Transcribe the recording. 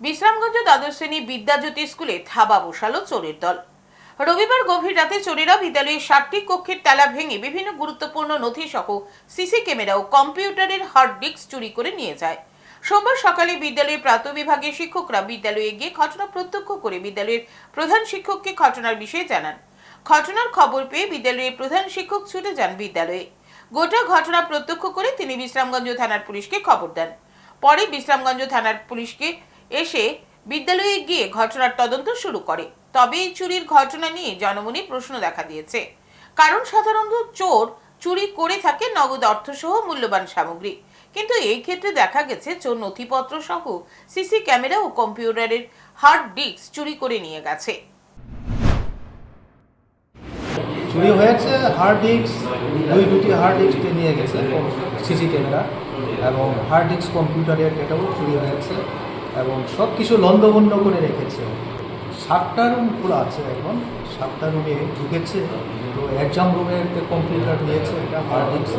বিশ্রামগঞ্জ দ্বাদশ শ্রেণি বিদ্যাজ্যোতি স্কুলে থাবা বসালো চোরের দল। রবিবার গভীর রাতে চোরেরা বিদ্যালয়ের ষাটটি কক্ষের তালা ভেঙে বিভিন্ন গুরুত্বপূর্ণ নথি সহ সিসি ক্যামেরা ও কম্পিউটারের হার্ড ডিস্ক চুরি করে নিয়ে যায়। সোমবার সকালে বিদ্যালয়ের প্রাথমিক বিভাগের শিক্ষকরা বিদ্যালয়ে গিয়ে ঘটনা প্রত্যক্ষ করে বিদ্যালয়ের প্রধান শিক্ষককে ঘটনার বিষয়ে জানান। ঘটনার খবর পেয়ে বিদ্যালয়ের প্রধান শিক্ষক ছুটে যান বিদ্যালয়ে। গোটা ঘটনা প্রত্যক্ষ করে তিনি বিশ্রামগঞ্জ থানার পুলিশকে খবর দেন। পরে বিশ্রামগঞ্জ থানার পুলিশকে এসে বিদ্যালয়ে গিয়ে ঘটনার তদন্ত শুরু করে। তবে এই চুরির ঘটনা নিয়ে জনমনে প্রশ্ন দেখা দিয়েছে। কারণ সাধারণত চোর চুরি করে থাকে নগদ অর্থসহ মূল্যবান সামগ্রী। কিন্তু এই ক্ষেত্রে দেখা গেছে চোর নথিপত্র সহ সিসি ক্যামেরা ও কম্পিউটারের হার্ড ডিস্ক চুরি করে নিয়ে গেছে। চুরি হয়েছে, হার্ড ডিস্ক, দুই দুটি হার্ড ডিস্ক নিয়ে গেছে, সিসি ক্যামেরা এবং হার্ড ডিস্ক কম্পিউটারের এটাও চুরি হয়েছে। এবং সব কিছু লন্ডভন্ড করে রেখেছে। সাতটা রুম খোলা আছে এখন। সাতটা রুমে ঢুকেছে। তো এক্সাম রুমের কম্পিউটার দিয়েছে। এটা হার্ড ডিস্ক